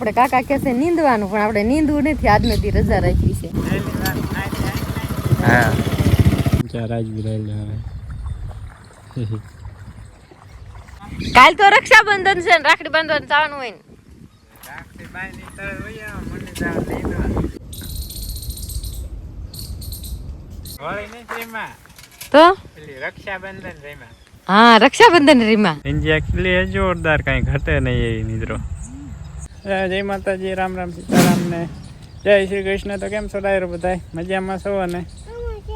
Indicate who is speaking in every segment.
Speaker 1: આપણે કાકા કે છે નીંદવાનું પણ આપણે નીંદવું નથી આજ નથી રજા રાખી છે.
Speaker 2: હા.
Speaker 1: કાલ તો રક્ષાબંધન છે ને રાખડી બાંધવાનું જવાનું હોય ને. તો?
Speaker 2: રક્ષાબંધન રીમા.
Speaker 1: હા રક્ષાબંધન રીમા
Speaker 2: જોરદાર કઈ ઘટે નહીં એ મિત્રો જય માતાજી, રામ રામ સીતારામ ને જય શ્રી કૃષ્ણ. તો કેમ છો ડાયરો બધાય? મજામાં છો ને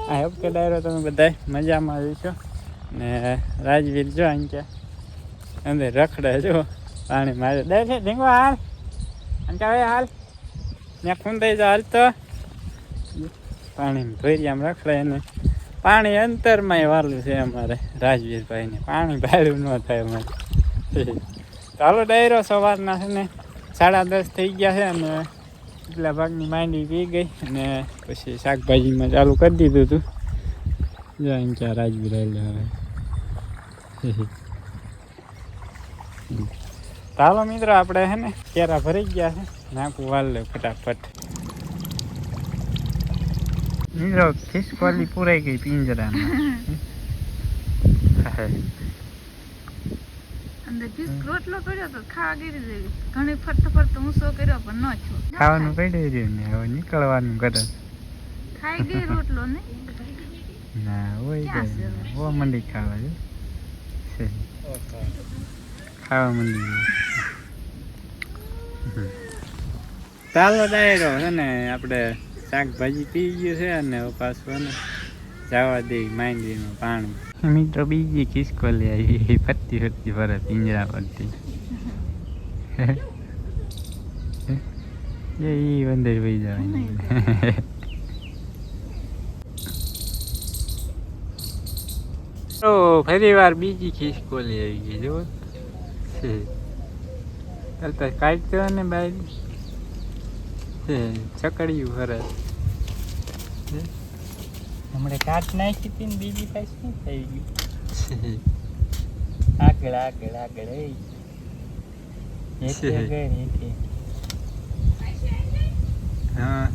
Speaker 2: આ હોપ કે ડાયરો તમે બધાય મજામાં છો ને રાજવીર જો અહીં કે અંદર રખડે જો પાણી મારે. દે છે ઢીંગો હાલ. અને કે હવે હાલ? ત્યાં ખૂન થઈ જાય હાલ તો. પાણી ભરી આમ રખડે ને પાણી અંતરમાં વાલું છે અમારે રાજવીરભાઈને. પાણી ભાડું ન થાય અમારે. ચાલો ડાયરો સવારના છે ને. સાડા દસ થઈ ગયા છે અને એટલા ભાગની માંડી પી ગઈ અને પછી શાકભાજીમાં ચાલુ કરી દીધું હતું જો એમ ક્યાં રાજવીર આવેલા હવે. ચાલો મિત્રો, આપણે હે ને કેરા ભરી ગયા છે. નાખું વાલ લે ફટાફટ. મિત્રો ખિસકોલી પૂરાઈ ગઈ પિંજરામાં.
Speaker 3: અંદર પીસ રોટલો કર્યો તો ખાવા ગીરી દેવી. ઘણી ફરતો ફરતો ઊંસો કર્યો પણ ન છો
Speaker 2: ખાવાનું પડ્યું રહ્યું ને હવે નીકળવાનું કરે
Speaker 3: ખાઈ ગઈ રોટલો ને?
Speaker 2: ના હોય ઓ મંડી ખાવા છે. ખાવા મંડી. ચાલો ડાયરો છે ને આપણે શાકભાજી પી ગયું છે અને પાછું ને જવા દે માંડવીનું પાણી. મિત્રો બીજી ખિસકોલી આવી ફરતી ફરતી ફરે પિંજરા ફરતી એ ઈ અંદર વહી જવાની. તો ફરી વાર બીજી ખિસકોલી આવી ગઈ જો ચાલતા કાઢતો ને બાય ચકડિયું ફરસ હમણાં કાટ નાખી હતી ને બીજી પાસે શું થઈ ગયું? આગળ આગળ આગળ એ. એથી આગળ એથી હા.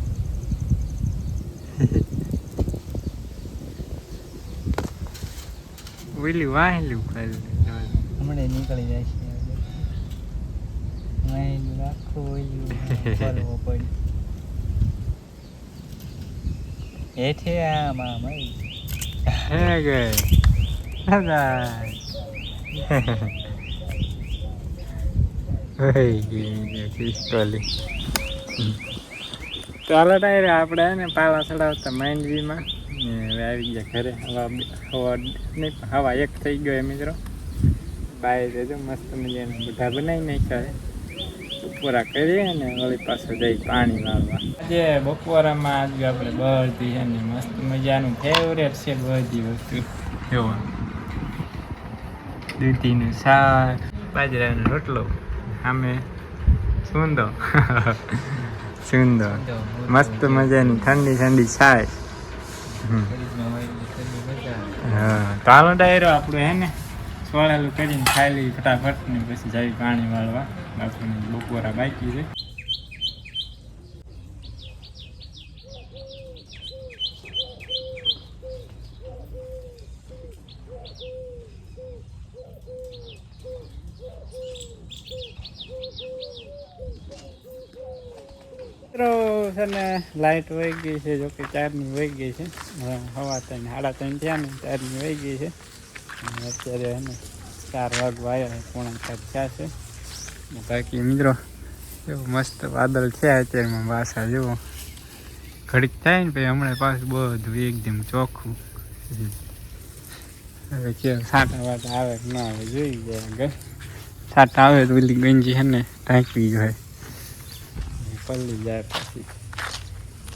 Speaker 2: વાહેલું
Speaker 4: હમણાં નીકળી જાય છે. રાખો ચાલવો પડે
Speaker 2: ગઈ દાદા હોય ગઈ ખિસકોલી ચાલો ટાયર આપણે હે ને પાલા ચડાવતા માંડવીમાં. હવે આવી ગયા ઘરે. હવા હવા નહીં હવા એક થઈ ગયો એ મિત્રો. બાય જજો, મસ્ત મજાના. બધા બનાવી નાખ્યા બપોરા કરીએ ને વળી પાછું જઈ પાણી વાળવા આજે બપોરામાં આજે આપણે બધી છે ને મસ્ત મજાનું ફેવરેટ છે બધી વસ્તુ. જોવા દૂધીનું શાક બાજરાનો રોટલો સામે સુંદર. સુંદર. મસ્ત મજાની ઠંડી ઠંડી
Speaker 4: આવે.
Speaker 2: હા ચાલો ડાયરો આપણું હે ને. સોળેલું કરીને ખાઈ ફટાફટ ને પછી જઈ પાણી વાળવા. બાપુની બપોરા બાકી છે. છે ને લાઇટ વહી ગઈ છે, જોકે ચારની વહી ગઈ છે. હવે ત્રણ, સાડા ત્રણ થયા ને, ચારની વહી ગઈ છે. અત્યારે એને ચાર વાગવા આવ્યા પૂર્ણ થયા છે. બાકી મિત્રો એવું મસ્ત વાદળ છે અત્યારમાં વાસા જેવો ઘડીક થાય ને પછી હમણાં પાછું બધું એકદમ ચોખ્ખું. હવે કે સાટા વાટા આવે કે ના આવે, જોઈ જાય આગળ. સાટા આવે તો પેલી ગંજી છે ને ઢાંકવી જોઈએ પલ્લી જાય પછી.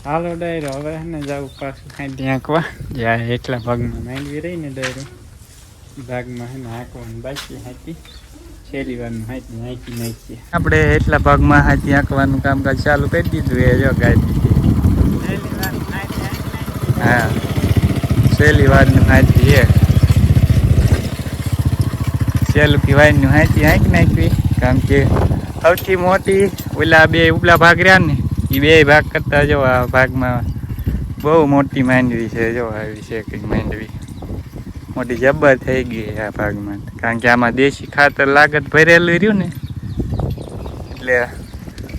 Speaker 2: હાલો ડાયરો, હવે ને જાવું પાછું કાંઈ આંકવા જ્યાં એટલા ભાગમાં માંગવી રહી ને ડાયરો. ભાગમાં હાંકવાનું હાંકી. છેલ્લી આપણે એટલા ભાગમાં હાંકી, હાંકવાનું કામકાજ ચાલુ કરી દીધું એ જો ગાડી હા. છેલ્લી વારનું હાંકી છે છેલ્લું વારનું હાંકી હાંકી નાખવી કારણ કે
Speaker 4: સૌથી મોટી ઓલા બે ઉપલા ભાગ રહ્યા ને એ બે ભાગ કરતા જો આ ભાગમાં બહુ મોટી માંડવી છે, જો આવી છે કંઈક માંડવી. મોટી જબ્બર થઈ ગઈ આ ભાગમાં. કારણ કે આમાં દેશી ખાતર લાગત ભરેલું રહ્યું ને. એટલે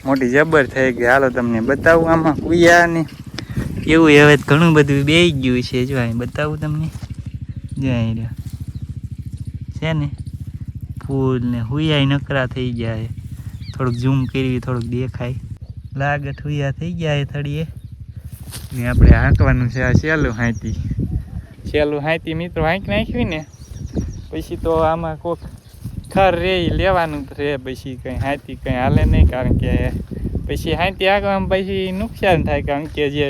Speaker 4: મોટી જબ્બર થઈ ગઈ. હાલો તમને બતાવું આમાં કુયાની. એવું હવે ઘણું બધું બે ગયું છે. જો અહીં બતાવું તમને. જો અહીં છે ને? ફૂલ ને હુયા નકરા થઈ ગયા થોડુંક ઝૂમ કરવી, થોડુંક દેખાય. લાગત હુયા થઈ ગયા થડીએ. ને આપણે હાંકવાનું છે આ સહેલું હાંતી સેલું હાંતી મિત્રો હાંક નાખ્યું ને, પછી તો આમાં કોક ખર રે લેવાનું રે, પછી કંઈ હાંતી કંઈ હાલે નહીં, કારણ કે પછી હાંતી આગળ પછી નુકસાન થાય, કારણ કે જે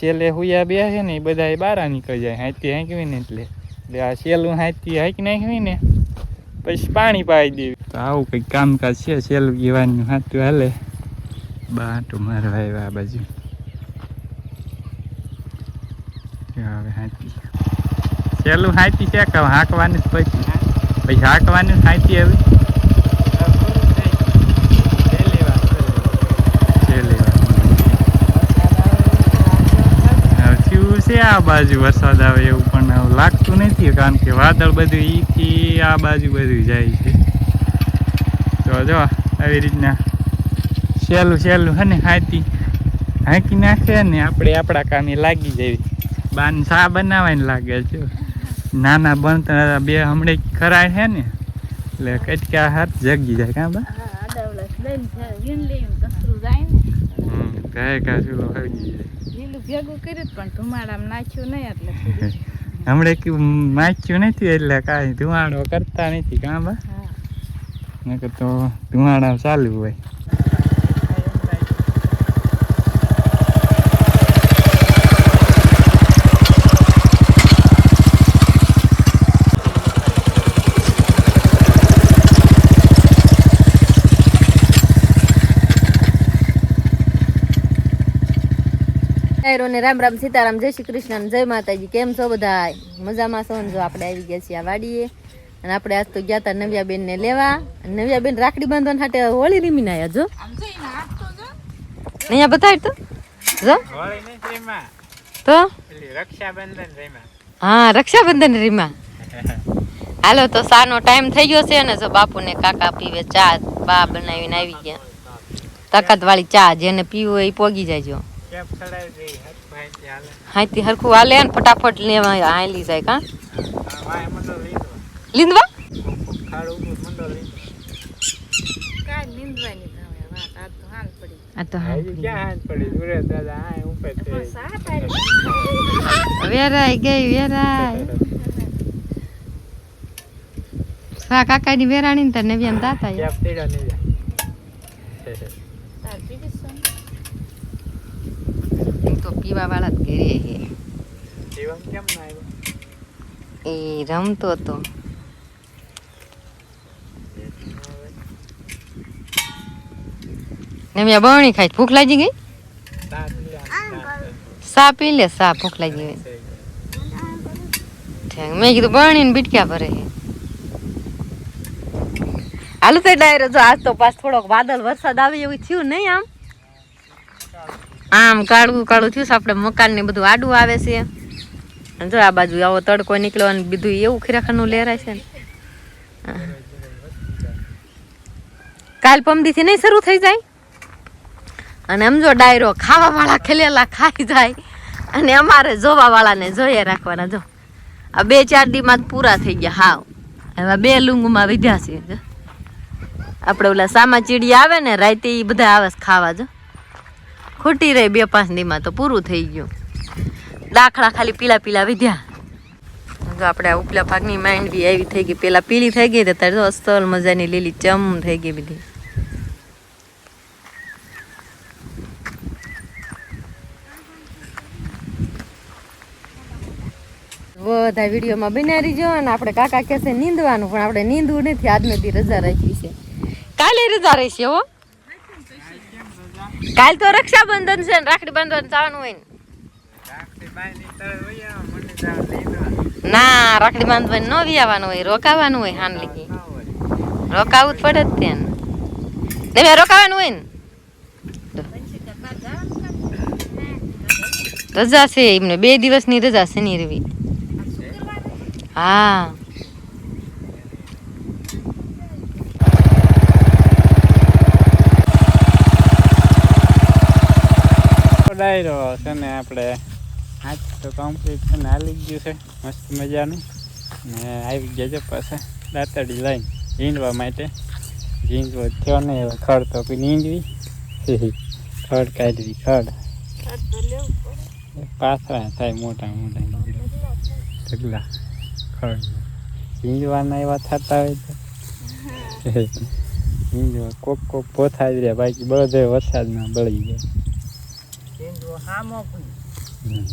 Speaker 4: છેલ્લે હુયા બે છે ને, એ બધા બારા નીકળી જાય હાંતી હાંકવી ને એટલે. એટલે આ છેલ્લું હાંતી હાંકી નાખવી ને, પછી પાણી પાઈ દેવી. તો આવું કંઈક કામકાજ છે સેલું ગીવાનું હાથું હાલે. બાટું મારવા આવ્યા આ બાજુ. હવે હાંતી સેલું હાંતી છે કે હાંકવાનું જ પછી પછી હાંકવાનું હાંતી હવે છે આ બાજુ વરસાદ આવે એવું પણ લાગતું નથી કારણ કે વાદળ બધું ઈથી આ બાજુ બધું જાય છે. તો જો આવી રીતના સહેલું સહેલું હે ને હાથી હાંકી નાખે ને આપણે આપણા કામે લાગી જાય. બાન સા બનાવવાની લાગે છે. નાના બનતા બે હમણે ખરાય છે ને એટલે કચકા હાથ જગી જાય કાં બા? કે ચૂલો જાય
Speaker 3: ભેગું કર્યું પણ ધુમાડામાં નાખ્યું નહીં એટલે
Speaker 4: હમણે માચ્યું નથી એટલે કાંઈ ધુમાડો કરતા નથી કાં બા? નકર તો ધુમાડા ચાલુ હોય.
Speaker 1: ડાયરો રામ રામ સીતારામ જય શ્રી કૃષ્ણ જય માતાજી. કેમ છો બધા મજામાં છો ને જો આપણે આવી ગયા છીએ આ વાડીએ. અને આપણે આજ તો ગયા હતા નવ્યાબેન ને લેવા. અને નવ્યાબેન રાખડી બાંધવા માટે હોળી રીમીને આવ્યા જો.
Speaker 3: આમ જોઈને હાથ તો જો.
Speaker 1: અહીંયા બતાડ તો. જો.
Speaker 4: હોળી નહીં એમાં
Speaker 1: તો?
Speaker 4: રક્ષાબંધન
Speaker 1: હા રક્ષાબંધન રીમા. હાલો તો સાનો ટાઈમ થઈ ગયો છે ને જો બાપુને કાકા પીવે ચા બા બનાવીને આવી ગયા. તાકાત વાળી ચા જેને પીવું હોય એ પોગી
Speaker 4: જાય જો. હાથ ભાઈ ચાલે
Speaker 1: હાથી હરખું હાલે ને ફટાફટ લેવા હાલી જાય કા? લીંદવા
Speaker 4: ખાડ ઉપર મંડો લીધો
Speaker 3: કાંઈ નીંદવાની તો હવે વાત. આ તો હાલ પડી
Speaker 1: આ તો હા
Speaker 4: હજી ક્યાં હાથ પડી દૂરે દાદા આ ઉપર
Speaker 3: પણ
Speaker 4: છે
Speaker 3: સા તારી
Speaker 1: વેરાઈ ગઈ વેરાઈ સા કાકાની વેરાણી ને તાર નવ્યામ દાતા
Speaker 4: કેપ તેડો નહીં જાય
Speaker 3: તાર પીડી છે
Speaker 1: પીવા વાળા જ ઘરે હે.
Speaker 4: કેમ ના આવ્યો?
Speaker 1: એ રમતો તો. નવ્યા બવણી ખાઈ ભૂખ લાગી ગઈ? સા પી લે સા ભૂખ લાગી ગઈ. મેં કીધું બરણી ને બીટક્યા ભરે છે હાલો તો ડાયરો જો આજ તો પાસ થોડોક વાદળ વરસાદ આવે એવું થયું નહીં આમ. આમ કાળું કાળું થયું છે, આપણે મકાન ને બધું આડું આવે છે. જો આ બાજુ આવો તડકો નીકળ્યો અને બધું એવું ખીરાખાનું લહેરાય છે ને. કાલ પમદીથી નહીં શરૂ થઈ જાય? અને આમ જો ડાયરો ખાવા વાળા ખેલેલા ખાઈ જાય. અને અમારે જોવા વાળાને જોઈએ રાખવાના, જો. આ બે ચાર દીમાં પૂરા થઈ ગયા, હાવ. હવે બે લુંગમાં વિધ્યા છે. આપણે ઓલા સામા ચીડી આવે ને, રાતે એ બધા આવે ખાવા, જો. ખૂટી રહી બે પાંચ દીમાં તો પૂરું થઈ ગયું. દાખલા ખાલી પીલા પીલા વિધ્યા. જો આપણે ઉપલા ભાગની માઇન્ડ બી આવી થઈ ગઈ. પેલા પીળી થઈ ગઈ તો તારે અસ્તલ મજાની લીલી ચમ થઈ ગઈ બધી. બધા વિડીયોમાં બનાવી જો અને આપણે કાકા કહેશે નીંદવાનું, પણ આપણે નીંદવું નથી. આજનો દી રજા રાખી છે. કાલે રજા રહેશે હો. કાલ તો રક્ષાબંધન છે ને રાખડી બાંધવાનું જવાનું હોય ને. ના, રાખડી બાંધવાની ન વિયાવાનું હોય, રોકાવાનું હોય હાન લીધી
Speaker 4: ના
Speaker 1: રોકાવું જ પડે જ ત્યાં તમે રોકાવાનું હોય ને? રજા છે, એમને બે દિવસની રજા શનિ રવિ. હા.
Speaker 2: ડાયરો છે ને આપણે આજ તો કમ્પ્લીટ છે ને હાલી ગયું છે. મસ્ત મજાનું. ને આવી ગયા છે પાસે દાંતડી લઈને ઝીંડવા માટે. ઝીંડવો થયો ને એવા ખડ તો કોઈ નીંદવી. ખડ કાઢવી ખડ. પાથરા થાય મોટા મોટા. ઢગલા. ખડ. ઝીંડવાના એવા થતા હોય તો. કોક કોક પોથાજ રહ્યા. બાકી બધે વરસાદમાં બળી જાય
Speaker 4: કેન્દ્રો હામો પણ
Speaker 2: હમ,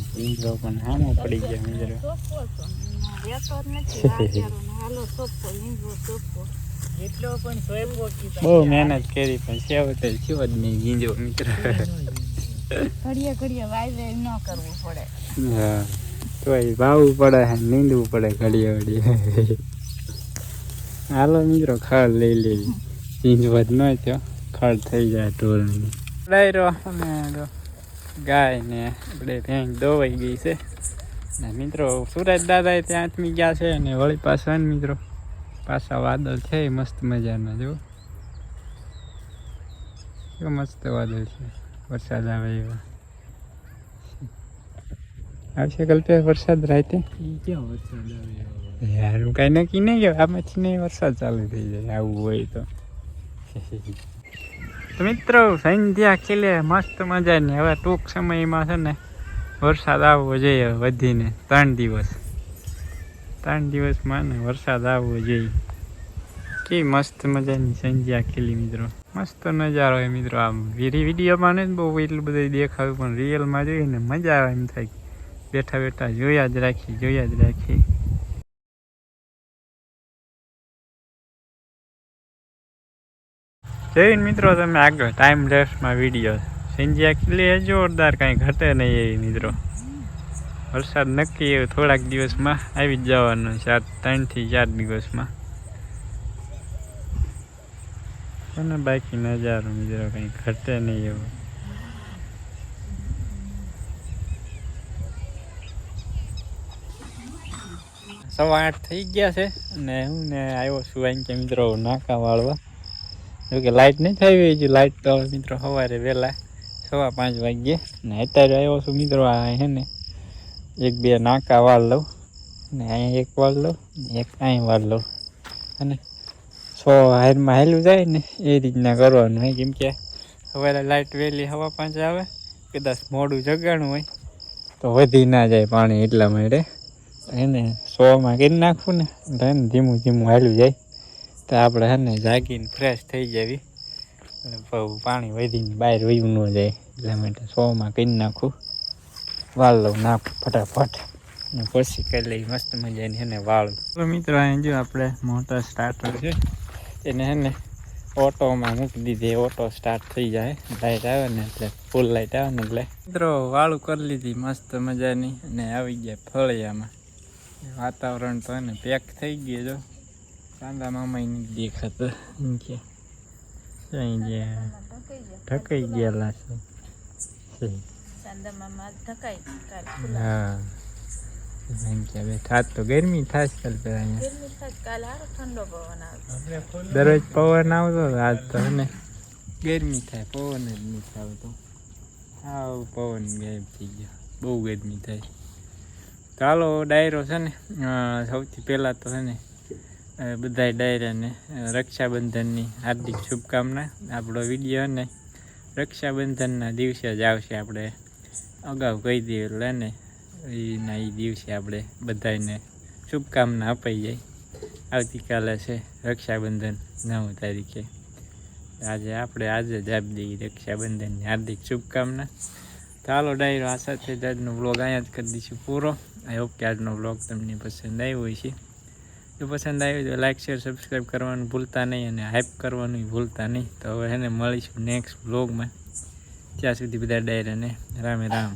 Speaker 2: પણ હામો પડી ગયા બહુ મહેનત કરી પણ થયો જ નહીં ગીંજો મિત્ર.
Speaker 3: ઘડીએ ઘડીએ વાયદે ન કરવું પડે.
Speaker 2: હા તોય વાવવું પડે નીંદવું પડે ઘડીએ ઘડીએ. હાલો મિત્રો ખડ લઈ લેવી ઝીંઝવા જ ન થયો ખડ થઈ જાય ઢોરની ડાયરો અને જો ગાય ને આપણે ત્યાં દોવાઈ ગઈ છે. ને મિત્રો સુરજ દાદા ત્યાં આત્મી ગયા છે અને વળી પાછા ને મિત્રો પાછા વાદળ છે મસ્ત મજાના જો મસ્ત વાદળ છે વરસાદ આવે એવા. આવશે કલ્પે વરસાદ રાતે?
Speaker 4: ક્યાં વરસાદ આવે
Speaker 2: યાર હું કાંઈ નક્કી નહીં કે મચ્છી નહીં વરસાદ ચાલુ થઈ જાય આવું હોય તો. મિત્રો, સંધ્યા ખીલે, મસ્ત મજાની. હવે ટૂંક સમયમાં છે ને, વરસાદ આવવો જોઈએ વધીને, ત્રણ દિવસ. ત્રણ દિવસમાં ને વરસાદ આવવો જોઈએ. કે મસ્ત મજાની સંધ્યા ખીલી, મિત્રો. મસ્ત નજારો હોય, મિત્રો. આમ વિડીયોમાં ને બહુ એટલું બધું દેખાયું પણ રિયલમાં જોઈએ ને મજા આવે એમ થાય. બેઠા બેઠા જોયા જ રાખી જોયા જ રાખી જોઈને મિત્રો, તમે આગળ ટાઈમ લેફ્ટમાં વીડિયો સિંધિયા ખીલી જોરદાર કાંઈ ઘટે નહીં એ મિત્રો. વરસાદ નક્કી થોડાક દિવસમાં આવી જ જવાનો ચાર ત્રણથી ચાર દિવસમાં. અને બાકી નજારો મિત્રો કંઈ ઘટે નહીં એવું. સવા આઠ થઈ ગયા છે, અને હું ને આવ્યો છું અહીં કે મિત્રો નાકા વાળવા. જો કે લાઇટ નહીં થઈ હોય હજુ. લાઇટ તો મિત્રો સવારે વહેલા સવા પાંચ વાગ્યે. ને અત્યારે આવ્યો છું મિત્રો આ હે ને એક બે નાકા વાળ લઉં ને અહીંયા એક વાળ લઉં એક અહીં વાળ લઉં. અને સો હારમાં હેલું જાય ને એ રીતના કરવાનું હોય. કેમ કે સવારે લાઇટ વહેલી હવા પાંચ આવે, કદાચ મોડું જગાણું હોય, તો વધી ના જાય પાણી એટલા માટે. એને સોમાં કરી નાખવું ને ધીમું ધીમું હાલ્યું જાય. તો આપણે હે ને જાગીને ફ્રેશ થઈ જવી. એટલે પાણી વધીને બહાર વયું ન જાય. એટલા માટે સોમાં કરી નાખું. વાળ લઉં નાખું ફટાફટ. ને પછી કરી લઈ મસ્ત મજાની હેને વાળું. તો મિત્રો અહીં જો આપણે મોટર સ્ટાર્ટર છે. એને હે ને ઓટોમાં મૂકી દીધી. ઓટો સ્ટાર્ટ થઈ જાય. લાઇટ આવે ને એટલે ફૂલ લાઇટ આવે ને એટલે. મિત્રો વાળું કરી લીધી મસ્ત મજાની. અને આવી ગયા ફળિયામાં. વાતાવરણ તો એને પેક થઈ ગયું જો. કાંદા મામા નથી દેખાતો કે ગયા ઠકાઈ ગયેલા છે હા થાત તો ગરમી થાય કાલ પેલા અહીંયા દરરોજ પવન આવતો આજ તો ને ગરમી થાય પવન જ નથી આવતો હા પવન ગાયબ થઈ ગયો બહુ ગરમી થાય ચાલો ડાયરો છે ને સૌથી પહેલાં તો છે ને અ, બધાય ડાયરાને રક્ષાબંધનની હાર્દિક શુભકામના. આપણો વીડિયો અને રક્ષાબંધનના દિવસે જ આવશે આપણે. અગાઉ કહી દઈએ એટલે એના એ દિવસે આપણે બધાને શુભકામના અપાઈ જાય. આવતીકાલે છે રક્ષાબંધન નવ તારીખે. આજે આપણે આજે જ આપી દઈએ રક્ષાબંધનની હાર્દિક શુભકામના. ચાલો ડાયરો આ સાથે જ આજનો વ્લોગ અહીંયા જ કરી દઈશું પૂરો. આઈ હોપ કે આજનો વ્લોગ તમને પસંદ આવ્યો હોય છે જો પસંદ આવ્યું તો લાઇક શેર સબસ્ક્રાઈબ કરવાનું ભૂલતા નહીં અને હાઇપ કરવાનું ભૂલતા નહીં. તો હવે એને મળીશું નેક્સ્ટ વ્લોગમાં ત્યાં સુધી બધા ડાયરાને રામે રામ.